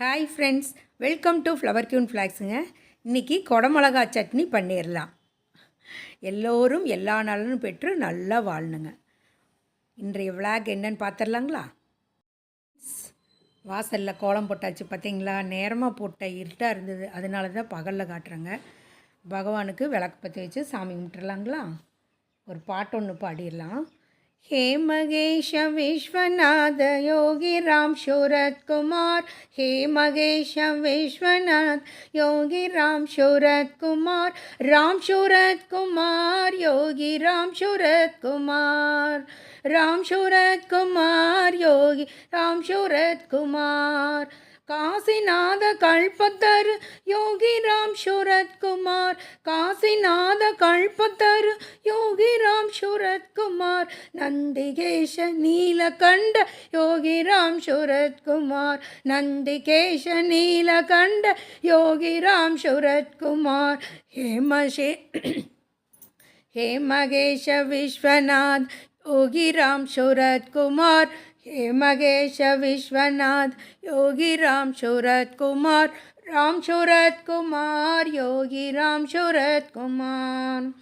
Hi friends welcome to flower queen ஃப்ளாக்ஸுங்க இன்றைக்கி குடமிளகா சட்னி பண்ணிடலாம் எல்லோரும் எல்லா நலனும் பெற்று நல்லா வாழணுங்க. இன்றைய விளாக் என்னன்னு பார்த்துடலாங்களா வாசலில் கோலம் போட்டாச்சு பார்த்தீங்களா நேரமாக போட்ட இருட்டாக இருந்தது. அதனால தான் பகலில் காட்டுறேங்க. பகவானுக்கு விளக்கு பற்றி வச்சு சாமி கும்பிட்டுறலாங்களா ஒரு பாட்டு ஒன்று பாடிடலாம் हे मगेश विश्वनाथ, योगी राम शूरत कुमार। हे मगेश विश्वनाथ, योगी राम शूरत कुमार। राम शूरत कुमार, योगी राम शूरत कुमार। राम शूरत कुमार, योगी राम शूरत कुमार। காசிநாத கல்பத்தரு யோகி ராம் சூரத்குமார். காசிநாத கல்பத்தரு யோகி ராம் சூரத்குமார். நந்திகேஷ நீலகண்ட யோகி ராம் சூரத்குமார். நந்திகேஷ நீலகண்ட யோகி ராம் சூரத்குமார். ஹேமஷே ஹேமகேஷ விஸ்வநாத் யோகி ராம் சூரத்குமார். हे मगेश विश्वनाथ, योगी राम शूरत कुमार, राम शूरत कुमार, योगी राम शूरत कुमार।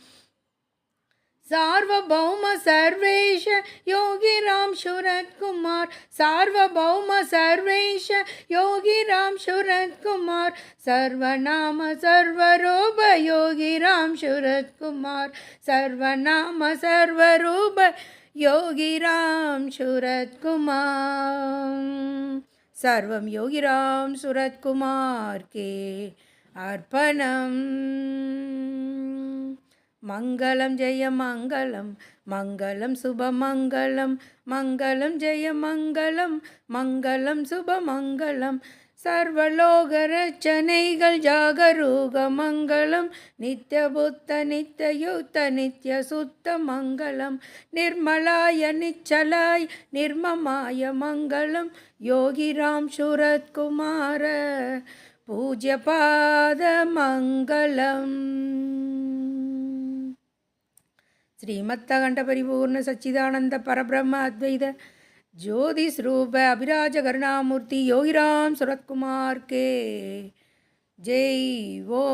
सार्वभौम सर्वेश, योगी राम शूरत कुमार। सार्वभौम सर्वेश, योगी राम शूरत कुमार। सर्वनाम सर्वरूप, योगी राम शूरत कुमार। सर्वनाम सर्वरूप योगी राम शूरत कुमार सर्वं योगी राम सूरत कुमार के अर्पणम् मङ्गलं जय मङ्गलं मङ्गलं शुभमङ्गलं मङ्गलं जय मङ्गलं मङ्गलं शुभमङ्गलं सर्वलोकरचनैकल् जागरूकमङ्गलं नित्यबुद्धनित्ययुक्तनित्यसुत्तमङ्गलं निर्मलाय निश्चलाय निर्ममाय मङ्गलं योगिरां सुरत्कुमार पूज्यपादमङ्गलम् श्रीमत्तकण्ठपरिपूर्ण सच्चिदानन्द परब्रह्म अद्वैत ज्योति स्वरूप अभिराज करुणामूर्ति योगिराम सूरत कुमार के। जय वो।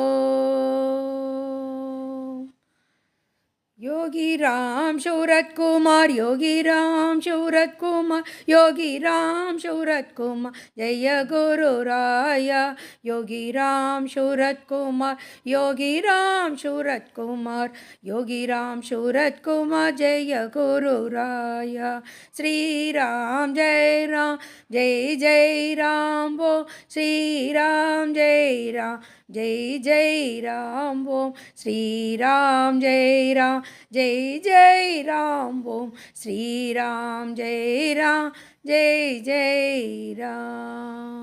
योगी राम शूरत कुमार, योगी राम शूरत कुमार, योगी राम शूरत कुमार, जय गुरु राया। योगी राम शूरत कुमार, योगी राम शूरत कुमार, योगी राम शूरत कुमार, जय गुरु राया। श्री राम जय राम, जय जय राम वो, श्री राम जय राम, जय जय राम ओम श्री राम जय राम। जय जय राम ओम श्री राम जय राम जय जय राम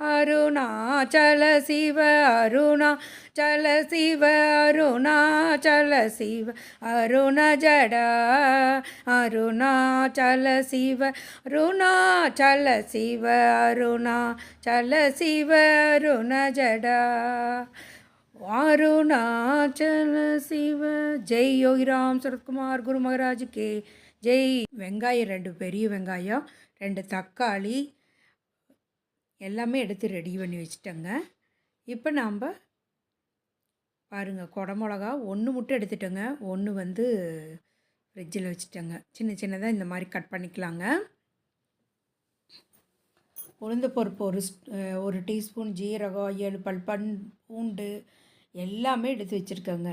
अरुणाचल शिव अरुणाचल शिव अरुणाचल शिव अरुण जडा अरुणाचल शिव अरुणाचल शिव अरुणाचल शिव अरुण जडा அருணாச்சல சிவ ஜெய் யோகிராம் சரத்குமார் குரு மகராஜுக்கு. ஜெய். வெங்காயம் ரெண்டு பெரிய வெங்காயம் ரெண்டு தக்காளி எல்லாமே எடுத்து ரெடி பண்ணி வச்சுட்டேங்க. இப்போ நாம் பாருங்கள் குடமிளகா ஒன்று மட்டும் எடுத்துட்டோங்க. ஒன்று வந்து ஃப்ரிட்ஜில் வச்சுட்டேங்க. சின்ன சின்னதாக இந்த மாதிரி கட் பண்ணிக்கலாங்க. உளுந்த பருப்பு ஒரு ஒரு டீஸ்பூன் ஜீரகம் ஏழு பல் பன் பூண்டு எல்லாமே எடுத்து வச்சுருக்கேங்க.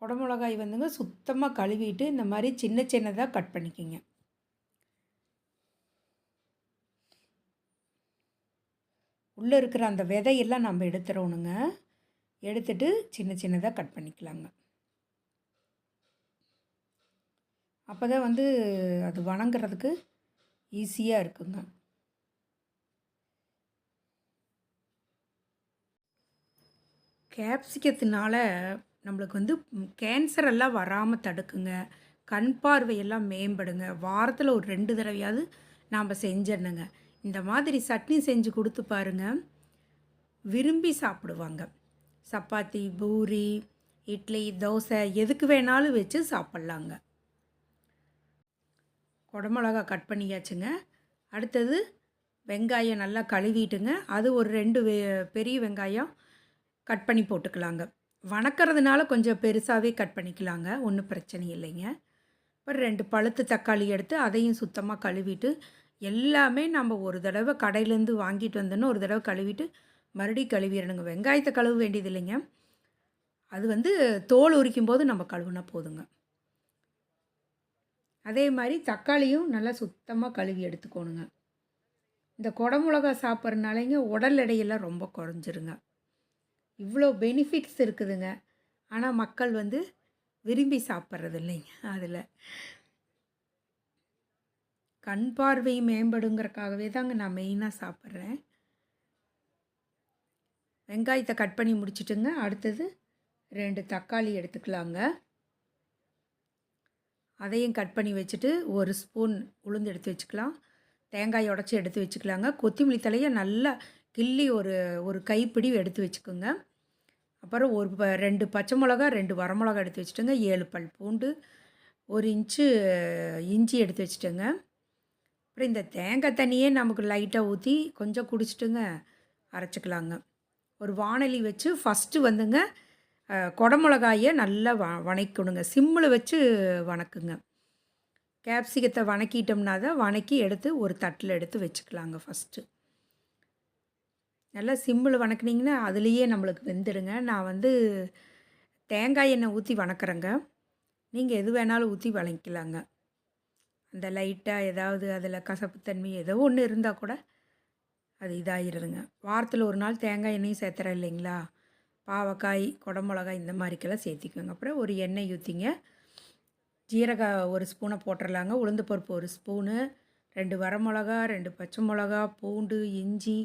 குடமிளகாய் வந்துங்க சுத்தமாக கழுவிட்டு இந்த மாதிரி சின்ன சின்னதாக கட் பண்ணிக்கோங்க. உள்ளே இருக்கிற அந்த விதையெல்லாம் நம்ம எடுத்துடணுங்க எடுத்துட்டு சின்ன சின்னதாக கட் பண்ணிக்கலாங்க. அப்போ தான் வந்து அது வணங்குறதுக்கு ஈஸியாக இருக்குங்க. கேப்சிக்கத்தினால நம்மளுக்கு வந்து கேன்சர் எல்லாம் வராமல் தடுக்குங்க. கண் பார்வையெல்லாம் மேம்படுங்க. வாரத்தில் ஒரு ரெண்டு தடவையாவது நாம் செஞ்சிடணுங்க. இந்த மாதிரி சட்னி செஞ்சு கொடுத்து பாருங்க. விரும்பி சாப்பிடுவாங்க. சப்பாத்தி பூரி இட்லி தோசை எதுக்கு வேணாலும் வச்சு சாப்பிட்லாங்க. குடமிளகா கட் பண்ணியாச்சுங்க. அடுத்தது வெங்காயம் நல்லா கழுவிட்டுங்க. அது ஒரு ரெண்டு வெ பெரிய வெங்காயம். கட் பண்ணி போட்டுக்கலாங்க. வணக்கிறதுனால கொஞ்சம் பெருசாகவே கட் பண்ணிக்கலாங்க. ஒன்றும் பிரச்சனை இல்லைங்க. அப்புறம் ரெண்டு பழுத்து தக்காளி எடுத்து அதையும் சுத்தமாக கழுவிட்டு எல்லாமே நம்ம ஒரு தடவை கடையிலேருந்து வாங்கிட்டு வந்தோன்னு ஒரு தடவை கழுவிட்டு மறுபடியும் கழுவிடணுங்க. வெங்காயத்தை கழுவ வேண்டியது இல்லைங்க. அது வந்து தோல் உரிக்கும் போது நம்ம கழுவுனா போதுங்க. அதே மாதிரி தக்காளியும் நல்லா சுத்தமாக கழுவி எடுத்துக்கோணுங்க. இந்த குடமிளகா சாப்பிட்றனாலைங்க உடல் எடையெல்லாம் ரொம்ப குறைஞ்சிருங்க. இவ்வளோ பெனிஃபிட்ஸ் இருக்குதுங்க. ஆனால் மக்கள் வந்து விரும்பி சாப்பிட்றது இல்லைங்க அதில். கண் பார்வை மேம்படுங்கிறக்காகவே தாங்க நான் மெயினாக சாப்பிட்றேன். வெங்காயத்தை கட் பண்ணி முடிச்சிட்டுங்க. அடுத்தது ரெண்டு தக்காளி எடுத்துக்கலாங்க. அதையும் கட் பண்ணி வச்சுட்டு ஒரு ஸ்பூன் உளுந்து எடுத்து வச்சுக்கலாம். தேங்காய் உடச்சி எடுத்து வச்சுக்கலாங்க. கொத்தமல்லி தலையை நல்லா கிள்ளி ஒரு ஒரு கைப்பிடி எடுத்து வச்சுக்கோங்க. அப்புறம் ஒரு ப ரெண்டு பச்சை மிளகா ரெண்டு வரமிளகா எடுத்து வச்சுட்டேங்க. ஏழு பல் பூண்டு ஒரு இன்ச்சு இஞ்சி எடுத்து வச்சுட்டேங்க. அப்புறம் இந்த தேங்காய் தண்ணியே நமக்கு லைட்டாக ஊற்றி கொஞ்சம் குடிச்சிட்டுங்க அரைச்சிக்கலாங்க. ஒரு வானொலி வச்சு ஃபஸ்ட்டு வந்துங்க குடமிளகாயை நல்லா வ வணக்கணுங்க. சிம்மில் வச்சு வணக்குங்க. கேப்சிகத்தை வணக்கிட்டோம்னா தான் வணக்கி எடுத்து ஒரு தட்டில் எடுத்து வச்சுக்கலாங்க ஃபஸ்ட்டு நல்லா சிம்மில் வணக்குனிங்கன்னா அதுலேயே நம்மளுக்கு வெந்துடுங்க நான் வந்து தேங்காய் எண்ணெய் ஊற்றி வணக்கிறேங்க. நீங்கள் எது வேணாலும் ஊற்றி வணங்கிக்கலாங்க அந்த லைட்டாக ஏதாவது அதில் கசப்புத்தன்மை ஏதோ ஒன்று இருந்தால் கூட அது இதாகிடுதுங்க வாரத்தில் ஒரு நாள் தேங்காய் எண்ணெயும் சேர்த்துறேன் இல்லைங்களா? பாவக்காய் குடமிளகாய் இந்த மாதிரிக்கெல்லாம் சேர்த்திக்கோங்க. அப்புறம் ஒரு எண்ணெய் ஊற்றிங்க ஜீரக ஒரு ஸ்பூனை போட்டுடலாங்க உளுந்து பருப்பு ஒரு ஸ்பூனு ரெண்டு வரமிளகா ரெண்டு பச்சை மிளகா பூண்டு இஞ்சி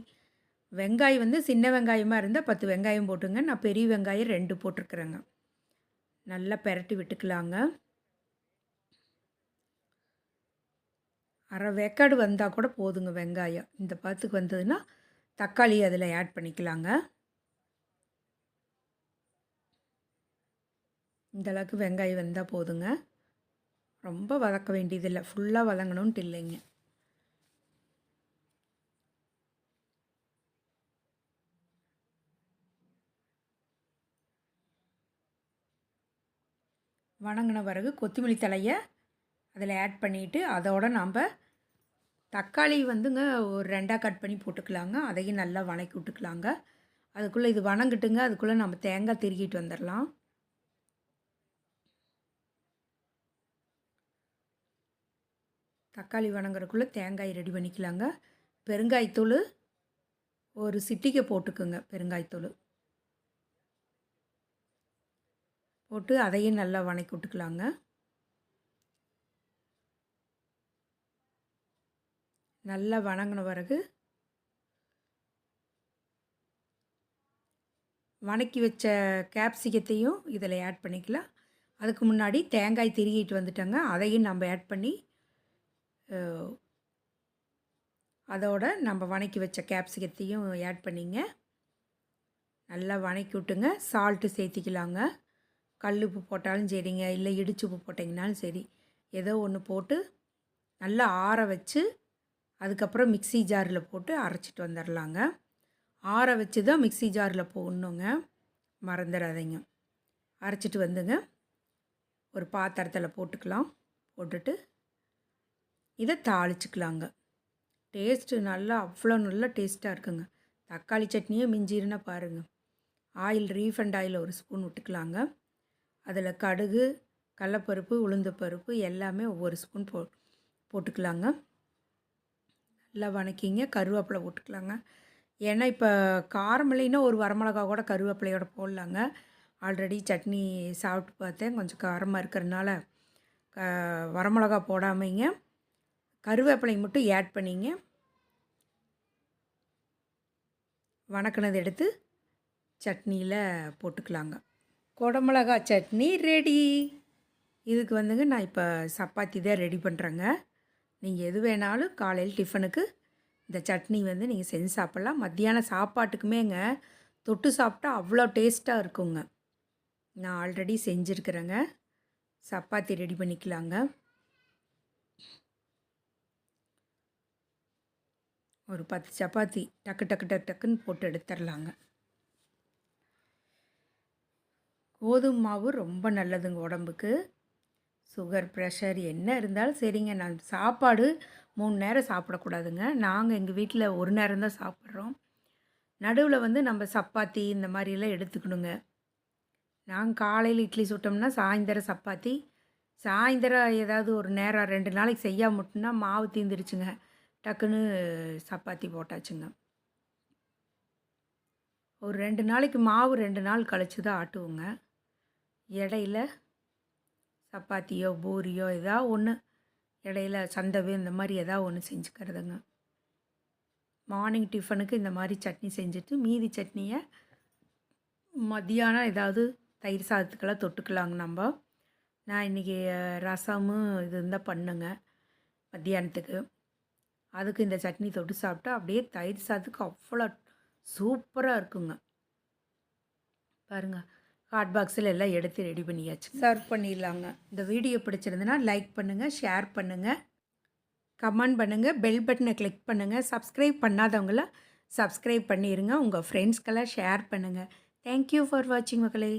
வெங்காயம் வந்து சின்ன வெங்காயமாக இருந்தால் பத்து வெங்காயம் போட்டுங்க. நான் பெரிய வெங்காயம் ரெண்டு போட்டிருக்குறேங்க. நல்லா பெரட்டி விட்டுக்கலாங்க. அரை வேக்காடு வந்தால் கூட போதுங்க வெங்காயம். இந்த பத்துக்கு வந்ததுன்னா தக்காளி அதில் ஆட் பண்ணிக்கலாங்க. இந்த அளவுக்கு வெங்காயம் வந்தால் போதுங்க. ரொம்ப வதக்க வேண்டியதில்லை. ஃபுல்லாக வதங்கணுன்ட்டு இல்லைங்க. வணங்கின பிறகு கொத்தமல்லி தலையை அதில் ஆட் பண்ணிவிட்டு அதோட நாம் தக்காளி வந்துங்க ஒரு ரெண்டாக கட் பண்ணி போட்டுக்கலாங்க. அதையும் நல்லா வணக்கி விட்டுக்கலாங்க. அதுக்குள்ளே இது வணங்கிட்டுங்க. அதுக்குள்ளே நம்ம தேங்காய் திருகிட்டு வந்துடலாம். தக்காளி வணங்குறதுக்குள்ளே தேங்காய் ரெடி பண்ணிக்கலாங்க. பெருங்காயத்தூள் ஒரு சிட்டிக்கை போட்டுக்குங்க பெருங்காயத்தூள். போட்டு அதையும் நல்லா வணக்கி விட்டுக்கலாங்க. நல்லா வணங்கின பிறகு வணக்கி வச்ச கேப்சிகத்தையும் இதில் ஆட் பண்ணிக்கலாம். அதுக்கு முன்னாடி தேங்காய் திருகிட்டு வந்துட்டோங்க. அதையும் நம்ம ஆட் பண்ணி அதோட நம்ம வணக்கி வச்ச கேப்சிகத்தையும் ஆட் பண்ணிங்க. நல்லா வணக்கி விட்டுங்க. சால்ட்டு சேர்த்திக்கலாங்க. கல் உப்பு போட்டாலும் சரிங்க. இல்லை இடிச்சு உப்பு போட்டிங்கனாலும் சரி. ஏதோ ஒன்று போட்டு நல்லா ஆற வச்சு அதுக்கப்புறம் மிக்சி ஜாரில் போட்டு அரைச்சிட்டு வந்துடலாங்க ஆற வச்சு தான் மிக்சி ஜாரில் போடணுங்க. மறந்துடாதீங்க. அரைச்சிட்டு வந்துங்க. ஒரு பாத்திரத்தில் போட்டுக்கலாம். போட்டுட்டு இதை தாளிச்சுக்கலாங்க. டேஸ்ட்டு நல்லா அவ்வளோ நல்லா டேஸ்ட்டாக இருக்குங்க. தக்காளி சட்னியே மிஞ்சிருன்னா பாருங்கள் ஆயில் ரீஃபண்ட் ஆயில் ஒரு ஸ்பூன் விட்டுக்கலாங்க. அதில் கடுகு கடலப்பருப்பு உளுந்து பருப்பு எல்லாமே ஒவ்வொரு ஸ்பூன் போ போட்டுக்கலாங்க. நல்லா வணக்கிங்க கருவேப்பிலை போட்டுக்கலாங்க. ஏன்னா இப்போ காரம் இல்லைன்னா ஒரு வரமிளகா கூட கருவேப்பிலையோட போடலாங்க. ஆல்ரெடி சட்னி சாப்பிட்டு பார்த்தேன் கொஞ்சம் காரமாக இருக்கிறதுனால க வரமிளகா போடாமைங்க. கருவேப்பிலை மட்டும் ஆட் பண்ணிங்க. வணக்கினது எடுத்து சட்னியில் போட்டுக்கலாங்க. குடமிளகா சட்னி ரெடி. இதுக்கு வந்துங்க நான் இப்போ சப்பாத்தி தான் ரெடி பண்ணுறேங்க நீங்கள் எது வேணாலும் காலையில் டிஃபனுக்கு இந்த சட்னி வந்து நீங்கள் செஞ்சு சாப்பிட்லாம். மத்தியானம் சாப்பாட்டுக்குமேங்க தொட்டு சாப்பிட்டா அவ்வளோ டேஸ்ட்டாக இருக்குங்க. நான் ஆல்ரெடி செஞ்சுருக்கிறேங்க. சப்பாத்தி ரெடி பண்ணிக்கலாங்க. ஒரு பத்து சப்பாத்தி டக்கு டக்கு டக்கு டக்குன்னு போட்டு எடுத்துடலாங்க. கோதுமை மாவு ரொம்ப நல்லதுங்க உடம்புக்கு. சுகர் ப்ரெஷர் என்ன இருந்தாலும் சரிங்க. நான் சாப்பாடு மூணு நேரம் சாப்பிடக்கூடாதுங்க. நாங்கள் எங்கள் வீட்டில் ஒரு நேரம் தான் சாப்பிட்றோம். நடுவில் வந்து நம்ம சப்பாத்தி இந்த மாதிரிலாம் எடுத்துக்கணுங்க. நாங்கள் காலையில் இட்லி சுட்டோம்னா சாயந்தரம் சப்பாத்தி. சாயந்தரம் ஏதாவது ஒரு நேரம் ரெண்டு நாளைக்கு செய்யாம மட்டும்னா மாவு தீந்துருச்சுங்க. டக்குன்னு சப்பாத்தி போட்டாச்சுங்க. ஒரு ரெண்டு நாளைக்கு மாவு ரெண்டு நாள் கழிச்சு தான் ஆட்டுவோங்க. இடையில சப்பாத்தியோ பூரியோ ஏதாவது ஒன்று இடையில சந்தவு இந்த மாதிரி எதா ஒன்று செஞ்சுக்கிறதுங்க. மார்னிங் டிஃபனுக்கு இந்த மாதிரி சட்னி செஞ்சுட்டு மீதி சட்னியை மத்தியானம் ஏதாவது தயிர் சாதத்துக்கெல்லாம் தொட்டுக்கலாங்க நம்ம. நான் இன்றைக்கி ரசமும் இது இருந்தால் பண்ணுங்க மத்தியானத்துக்கு. அதுக்கு இந்த சட்னி தொட்டு சாப்பிட்டா அப்படியே தயிர் சாதத்துக்கு அவ்வளோ சூப்பராக இருக்குங்க. பாருங்கள் ஹாட் பாக்ஸில் எல்லாம் எடுத்து ரெடி பண்ணியாச்சு. சர்வ் பண்ணிடலாங்க. இந்த வீடியோ பிடிச்சிருந்துன்னா லைக் பண்ணுங்கள் ஷேர் பண்ணுங்கள் கமெண்ட் பண்ணுங்கள் பெல் பட்டனை கிளிக் பண்ணுங்கள் சப்ஸ்கிரைப் பண்ணாதவங்கள சப்ஸ்கிரைப் பண்ணிடுங்க உங்கள் ஃப்ரெண்ட்ஸ்க்கெல்லாம் ஷேர் பண்ணுங்கள் தேங்க்யூ ஃபார் வாட்சிங் மக்களே.